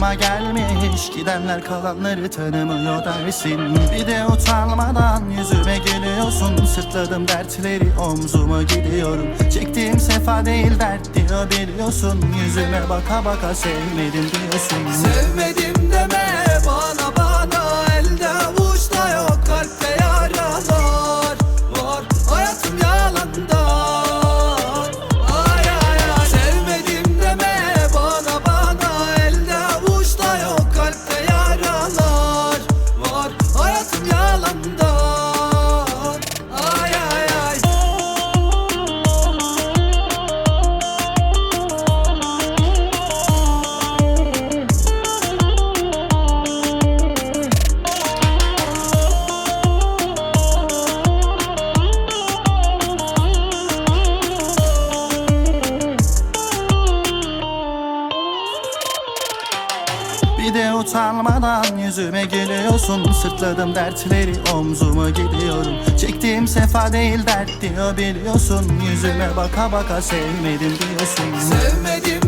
Ma gelmiş gidenler kalanları tanımıyor dersin Bir de utanmadan yüzüme gülüyorsun. Sırtladım dertleri omzuma gidiyorum. Çektiğim sefa değil dert diyor biliyorsun. Yüzüme baka baka sevmedim diyorsun. Sevmedim deme bana yüzüme gülüyorsun Sırtladım dertleri omzuma gidiyorum. Çektiğim sefa değil dert diyor biliyorsun. Yüzüme baka baka sevmedim diyorsun. Sevmedim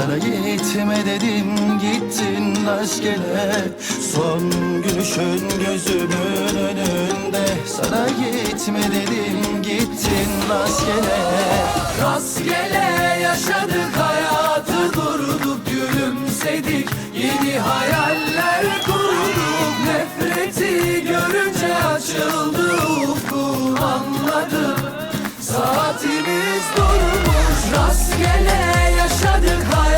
Sana gitme dedim gittin rastgele. Son gülüşün gözümün önünde. Sana gitme dedim gittin rastgele. Rastgele yaşadık hayatı durduk gülümsedik. Yeni hayaller kurduk nefreti görünce açıldı ufkum anladım Saatimiz durmuş. Rastgele yaşadık hayatı